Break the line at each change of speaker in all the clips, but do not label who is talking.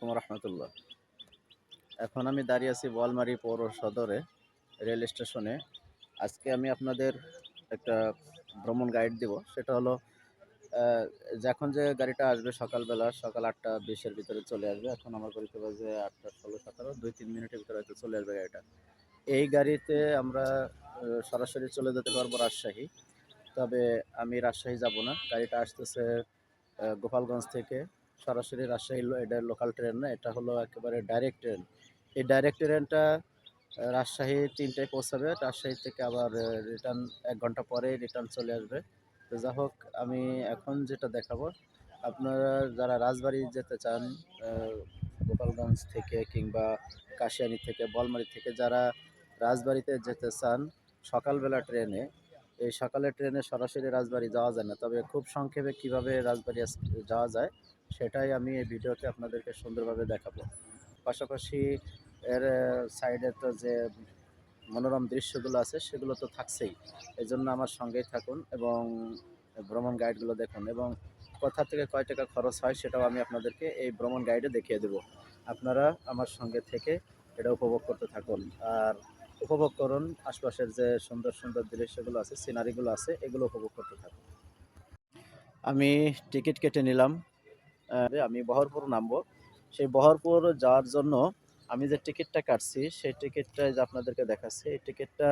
আলাইকুম রহমতুল্লাহ। এখন আমি দাঁড়িয়ে আছি বোয়ালমারি পৌর সদরে, রেল স্টেশনে। আজকে আমি আপনাদের একটা ভ্রমণ গাইড দেব, সেটা হলো যখন যে গাড়িটা আসবে সকালবেলা, সকাল আটটা বিশের ভিতরে চলে আসবে, এখন আমার গড়িতে বাজে আটটা ষোলো সতেরো, দুই তিন মিনিটের ভিতরে হয়তো চলে আসবে গাড়িটা। এই গাড়িতে আমরা সরাসরি চলে যেতে পারব রাজশাহী, তবে আমি রাজশাহী যাব না। গাড়িটা আসতেছে গোপালগঞ্জ থেকে সরাসরি রাজশাহী এটা লোকাল ট্রেন না, এটা হলো একেবারে ডাইরেক্ট ট্রেন এই ডাইরেক্ট ট্রেনটা রাজশাহী তিনটায় পৌঁছাবে, রাজশাহী থেকে আবার রিটার্ন এক ঘণ্টা পরে রিটার্ন চলে আসবে। তো যা হোক, আমি এখন যেটা দেখাবো, আপনারা যারা রাজবাড়ি যেতে চান গোপালগঞ্জ থেকে কিংবা কাশিয়ানি থেকে, বলমারি থেকে, যারা রাজবাড়িতে যেতে চান, সকালবেলা ট্রেনে এই সকালের ট্রেনে সরাসরি রাজবাড়ি যাওয়া যায় না। তবে খুব সংক্ষেপে কীভাবে রাজবাড়ি যাওয়া যায় সেটাই আমি এই ভিডিওতে আপনাদেরকে সুন্দরভাবে দেখাবো। পাশাপাশি এর সাইডে তো যে মনোরম দৃশ্যগুলো আছে, সেগুলো তো থাকছেই। এই জন্য আমার সঙ্গেই থাকুন এবং ভ্রমণ গাইডগুলো দেখুন এবং কোথা থেকে কয় টাকা খরচ হয় সেটাও আমি আপনাদেরকে এই ভ্রমণ গাইডে দেখিয়ে দেব। আপনারা আমার সঙ্গে থেকে এটা উপভোগ করতে থাকুন। আর উপভোগ করুন, আশপাশের যে সুন্দর সুন্দর দৃশ্যগুলো আছে সিনারিগুলো আছে, এগুলো উপভোগ করতে থাকুন। আমি টিকিট কেটে নিলাম। আমি বহরপুর নামবো। সেই বহরপুর যাওয়ার জন্য আমি যে টিকিটটা কাটছি, সেই টিকিটটা যে আপনাদেরকে দেখাচ্ছি, এই টিকিটটা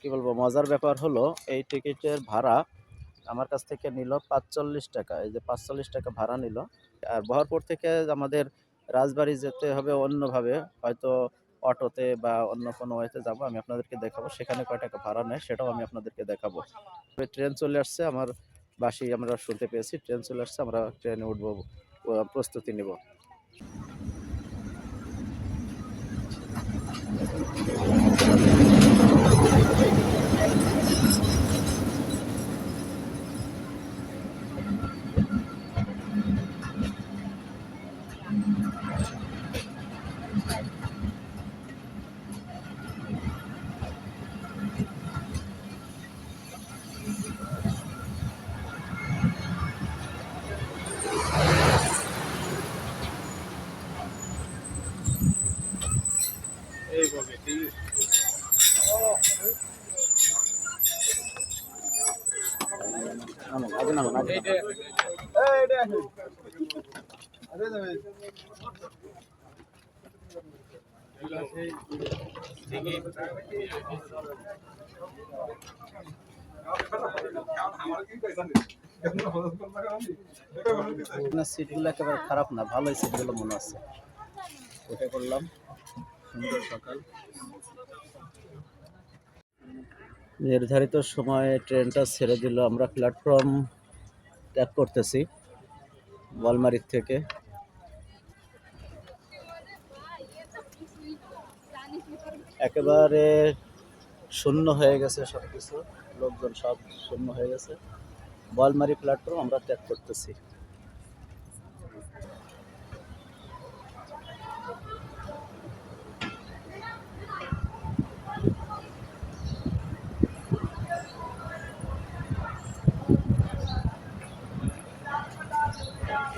কি বলব, মজার ব্যাপার হলো, এই টিকিটের ভাড়া আমার কাছ থেকে নিল পাঁচচল্লিশ টাকা। এই যে পাঁচচল্লিশ টাকা ভাড়া নিল। আর বহরপুর থেকে আমাদের রাজবাড়ি যেতে হবে অন্যভাবে, হয়তো অটোতে বা অন্য কোনো ওয়েতে যাব, আমি আপনাদেরকে দেখাবো। সেখানে কয় টাকা ভাড়া নেয়, সেটাও আমি আপনাদেরকে দেখাবো। ট্রেন চলে আসছে আমার বাসি আমরা শুনতে পেয়েছি ট্রেন চলে আসছে আমরা ট্রেনে উঠবো প্রস্তুতি নিব। আপনার সিটগুলো একেবারে খারাপ না ভালোই সিটগুলো মনে আছে। পড়লাম। সুন্দর সকাল। নির্ধারিত সময়ে ট্রেনটা ছেড়ে দিল। আমরা প্ল্যাটফর্ম ত্যাগ করতেছি বলমারির থেকে। একেবারে শূন্য হয়ে গেছে সব কিছু লোকজন সব শূন্য হয়ে গেছে। বলমারি প্ল্যাটফর্ম আমরা ত্যাগ করতেছি।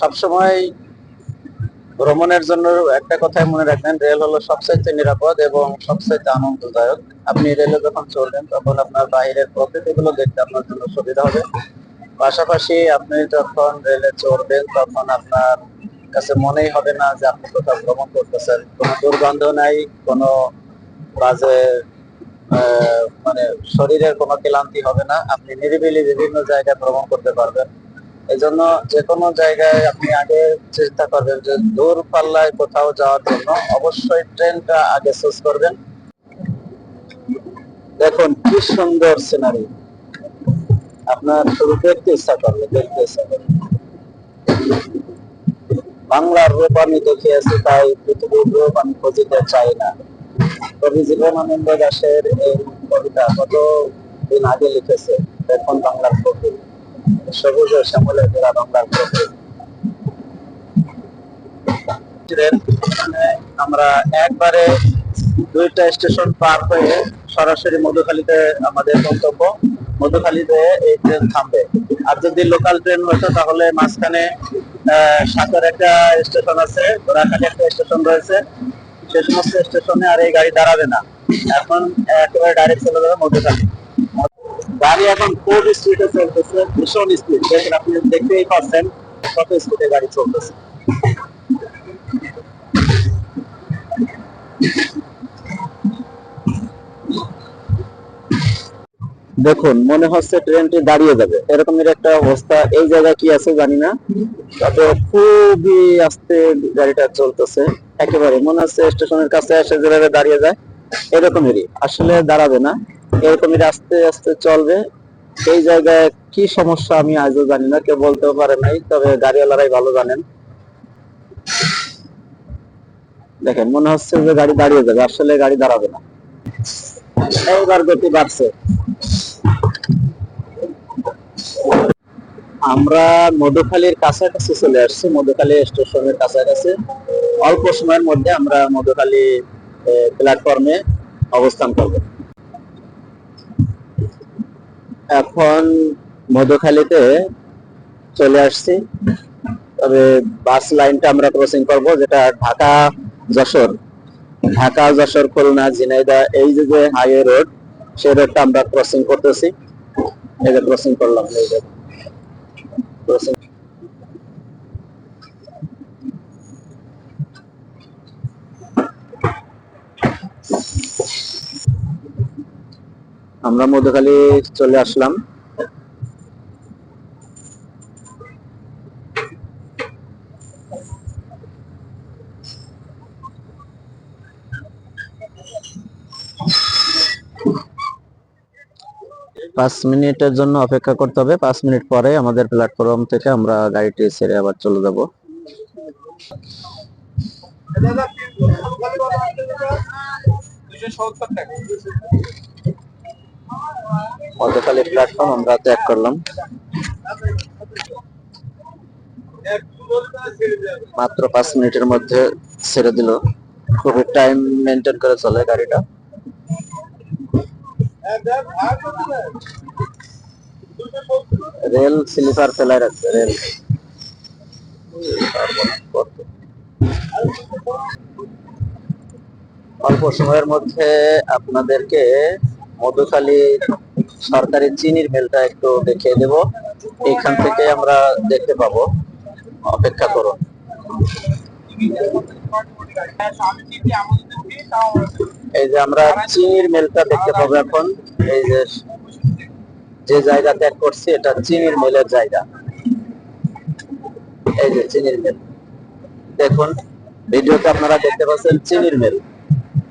সবসময় ভ্রমণের জন্য একটা কথাই মনে রাখবেন, রেল হলো সবচাইতে নিরাপদ এবং সবচাইতে আনন্দদায়ক। আপনি রেলে যখন চলবেন তখন আপনার বাইরের প্রকৃতিগুলো দেখতে আপনার জন্য সুবিধা হবে। পাশাপাশি আপনি যখন রেলে চড়বেন, তখন আপনার কাছে মনেই হবে না যে আপনি কোথাও ভ্রমণ করতেছেন। কোনো দুর্গন্ধ নাই, কোনো বাজে মানে শরীরের কোনো ক্লান্তি হবে না। আপনি নিরিবিলি বিভিন্ন জায়গায় ভ্রমণ করতে পারবেন। এই জন্য যে কোনো জায়গায় আপনি আগে চেষ্টা করবেন যে দূর পাল্লায় কোথাও যাওয়ার জন্য অবশ্যই ট্রেনটা আগে চুজ করবেন। দেখুন, কি সুন্দর সিনারি আপনার শুধু দেখতে ইচ্ছা করবে দেখতে ইচ্ছা করবে বাংলার রূপ আমি দেখিয়েছি, তাই পৃথিবীর রূপ আমি খুঁজিতে চাই না। কবি জীবনানন্দ দাশের এই কবিতা কত দিন আগে লিখেছে? এখন বাংলার কবি। মানে আমরা একবারে দুইটা স্টেশন পার হয়ে সরাসরি মধুখালীতে আমাদের গন্তব্য। মধুখালীতে এই ট্রেন থামবে। আর যদি লোকাল ট্রেন হতো, তাহলে মাঝখানে সাগর একটা স্টেশন আছে ঘোড়াখালী একটা স্টেশন রয়েছে। সে সমস্ত স্টেশনে আর এই গাড়ি দাঁড়াবে না। এখন একেবারে ডাইরেক্ট চলে যাবে মধুখালী। গাড়ি এখন খুব স্পিডে চলতেছে, ভীষণ স্পিড দেখেন আপনি দেখতেই পাচ্ছেন কত স্পিডে গাড়ি চলতেছে। দেখুন, মনে হচ্ছে ট্রেনটি দাঁড়িয়ে যাবে। এরকমের একটা অবস্থা। এই জায়গায় কি আছে জানি না, তবে খুবই আস্তে গাড়িটা চলতেছে। একেবারে মনে হচ্ছে স্টেশনের কাছে এসে যেভাবে দাঁড়িয়ে যায়, এরকমেরই। আসলে দাঁড়াবে না। এরকমেরই আস্তে আস্তে চলবে। এই জায়গায় কি সমস্যা আমি আজও জানি না, কেউ বলতেও পারে নাই, তবে গাড়িওয়ালারাই ভালো জানেন। দেখেন, মনে হচ্ছে যে গাড়ি দাঁড়িয়ে যাবে, আসলে গাড়ি দাঁড়াবে না। এইবার গতি বাড়ছে। আমরা মধুখালীর কাছাকাছি চলে আসছি, মধুখালী স্টেশনের কাছাকাছি। অল্প সময়ের মধ্যে আমরা মধুখালী প্ল্যাটফর্মে অবস্থান করব। এখন মধুখালীতে চলে আসছি। তবে বাস লাইনটা আমরা ক্রসিং করব, যেটা ঢাকা যশোর। ঢাকা, যশোর, খুলনা ঝিনাইদা এই যে যে হাইওয়ে রোড সেই রোডটা আমরা ক্রসিং করতেছি। এই যে ক্রসিং করলাম, এই যে ক্রসিং আমরা মধুখালী চলে আসলাম। পাঁচ মিনিটের জন্য অপেক্ষা করতে হবে। পাঁচ মিনিট পরে আমাদের প্ল্যাটফর্ম থেকে আমরা গাড়িটি ছেড়ে আবার চলে যাব। মধ্যখালী প্ল্যাটফর্ম আমরা ত্যাগ করলাম। মাত্র পাঁচ মিনিটের মধ্যে ছেড়ে দিল। খুবই টাইম মেনটেন করে চলে গাড়িটা। রেল স্লিপার ফেলায় রাখছে, রেল। অল্প সময়ের মধ্যে আপনাদেরকে মধুখালী সরকারি চিনির মেলটা একটু দেখিয়ে দেব। এখান থেকে আমরা দেখতে পাবো। অপেক্ষা করুন। এই যে আমরা চিনির মেলটা দেখতে পাবো এখন। এই যে যে জায়গা ত্যাগ করছি, এটা চিনির মেলের জায়গা। এই যে চিনির মেল। দেখুন, ভিডিওতে আপনারা দেখতে পাচ্ছেন চিনির মেল।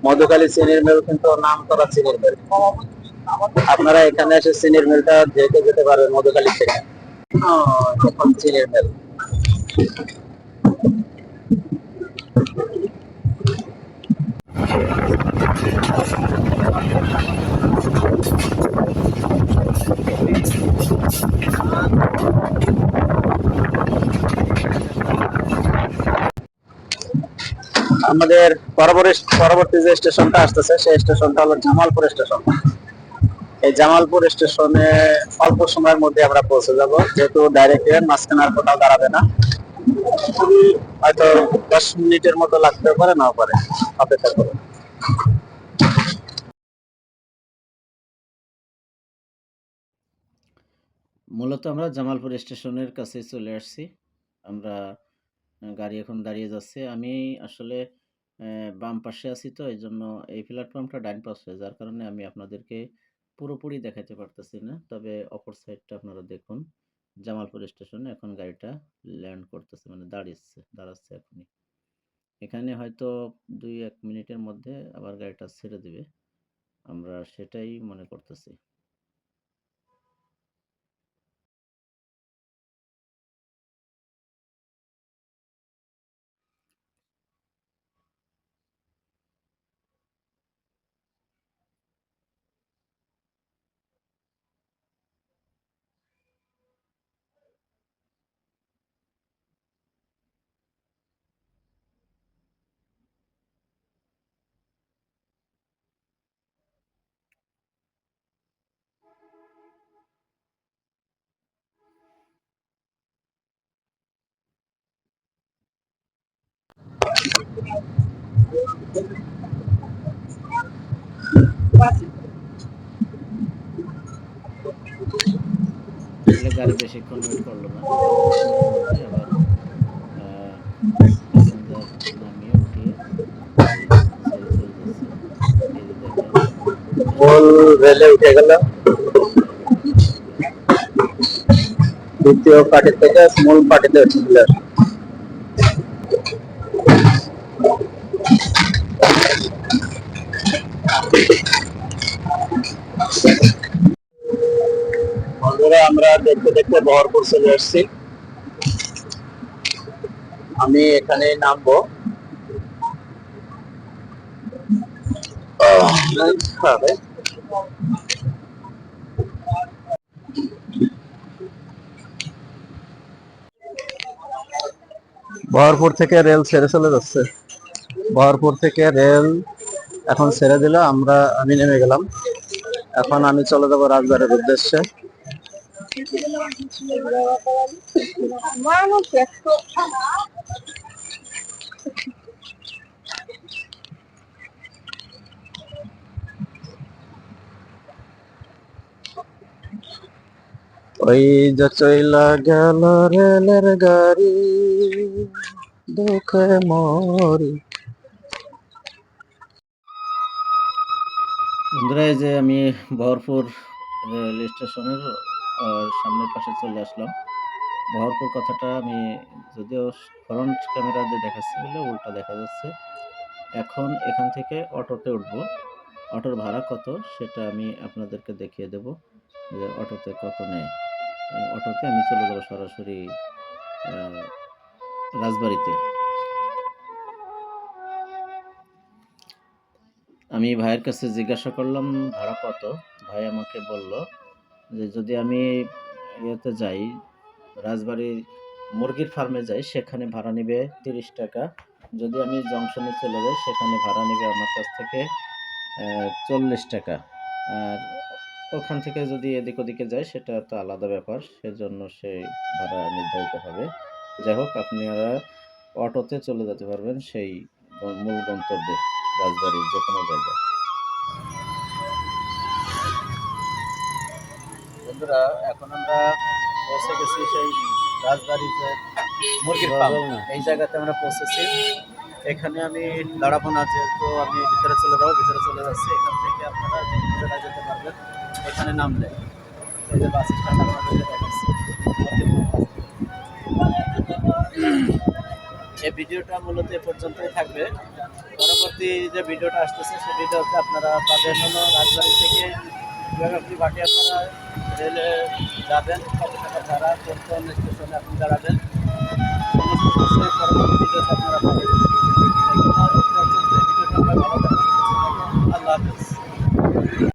মধুখালী চিনির মেল কিন্তু নাম করা চিনির মেল। আপনারা এখানে এসে চিনির মেলটা দেখে যেতে পারবেন, মধুখালী থেকে চিনির মেল। আমাদের পরবর্তী পরবর্তী যে স্টেশনটা আসতেছে, সেই স্টেশনটা হলো জামালপুর স্টেশন। এই জামালপুর স্টেশনে অল্প সময়ের মধ্যে আমরা পৌঁছে যাব। যেহেতু ডাইরেক্ট ট্রেন মাঝখানে আর কোথাও দাঁড়াবে না। হয়তো দশ মিনিটের মতো লাগতে পারে, নাও পারে। অপেক্ষা করুন। মূলত আমরা জামালপুর স্টেশনের কাছে চলে আসছি। আমরা গাড়ি এখন দাঁড়িয়ে যাচ্ছে। আমি আসলে বাম পাশে আছি তো এই জন্য এই প্ল্যাটফর্মটা ডাইন পাশে, যার কারণে আমি আপনাদেরকে পুরোপুরি দেখাতে পারতেছি না। তবে অপর সাইডটা আপনারা দেখুন, জামালপুর স্টেশনে, এখন গাড়িটা ল্যান্ড করতেছে মানে দাঁড়িয়েছে, দাঁড়াচ্ছে এখনই। এখানে হয়তো দুই এক মিনিটের মধ্যে আবার গাড়িটা ছেড়ে দিবে। আমরা সেটাই মনে করতেছি। গাড়ি বেশিক্ষণ ওয়েট করল না।
উঠে গেল? দ্বিতীয় পার্টি থেকে মূল পার্টিতে চলে আসে বন্ধুরা আমরা দেখতে দেখতে বহরপুর চলে আসছি। আমি এখানে নামবো। বহরপুর থেকে রেল ছেড়ে চলে যাচ্ছে। বহরপুর থেকে রেল এখন ছেড়ে দিল, আমরা আমি নেমে গেলাম। এখন আমি চলে যাব রাজবাড়ির উদ্দেশ্যে। ওই যে চইলা গেল রেলের গাড়ি, দুঃখে মরি।
বন্ধুরা, এই যে আমি বহরপুর রেল স্টেশনের সামনের পাশে চলে আসলাম। বহরপুর কথাটা আমি যদিও ফ্রন্ট ক্যামেরা দিয়ে দেখাচ্ছি বলে উল্টা দেখা যাচ্ছে। এখন এখান থেকে অটোতে উঠবো। অটোর ভাড়া কত সেটা আমি আপনাদেরকে দেখিয়ে দেব যে অটোতে কত নেয়। অটোতে আমি চলে যাব সরাসরি রাজবাড়িতে। আমি ভাইয়ের কাছে জিজ্ঞাসা করলাম, ভাড়া কত? ভাই আমাকে বলল যে যদি আমি ইয়েতে যাই রাজবাড়ির মুরগির ফার্মে যাই, সেখানে ভাড়া নেবে তিরিশ টাকা। যদি আমি জংশনে চলে যাই, সেখানে ভাড়া নেবে আমার কাছ থেকে চল্লিশ টাকা। আর ওখান থেকে যদি এদিক ওদিকে যাই, সেটা তো আলাদা ব্যাপার, সেজন্য সেই ভাড়া নির্ধারিত হবে। যাই হোক, আপনারা অটোতে চলে যেতে পারবেন সেই মূল গন্তব্যে, রাজবাড়ির যে কোনো জায়গায়। বন্ধুরা এখন আমরা পৌঁছে গেছি সেই রাজবাড়ির যে মুরগির এই জায়গাতে আমরা পৌঁছেছি। এখানে আমি দাঁড়াবো না যেহেতু আমি ভিতরে চলে যাব ভিতরে চলে যাচ্ছি। এখান থেকে আপনারা জায়গায় যেতে পারবেন এখানে নামলে। এই যে বাস স্ট্যান্ড আপনাদেরকে দেখাচ্ছি। এই ভিডিওটা মূলত এ পর্যন্তই থাকবে। পরবর্তী যে ভিডিওটা আসতেছে সেই ভিডিওতে আপনারা পাবেন হলো রাজবাড়ি থেকে আপনি ভাটিয়াপাড়া রেলে যাবেন তারা কোন কোন স্টেশনে আপনি দাঁড়াবেন আপনারা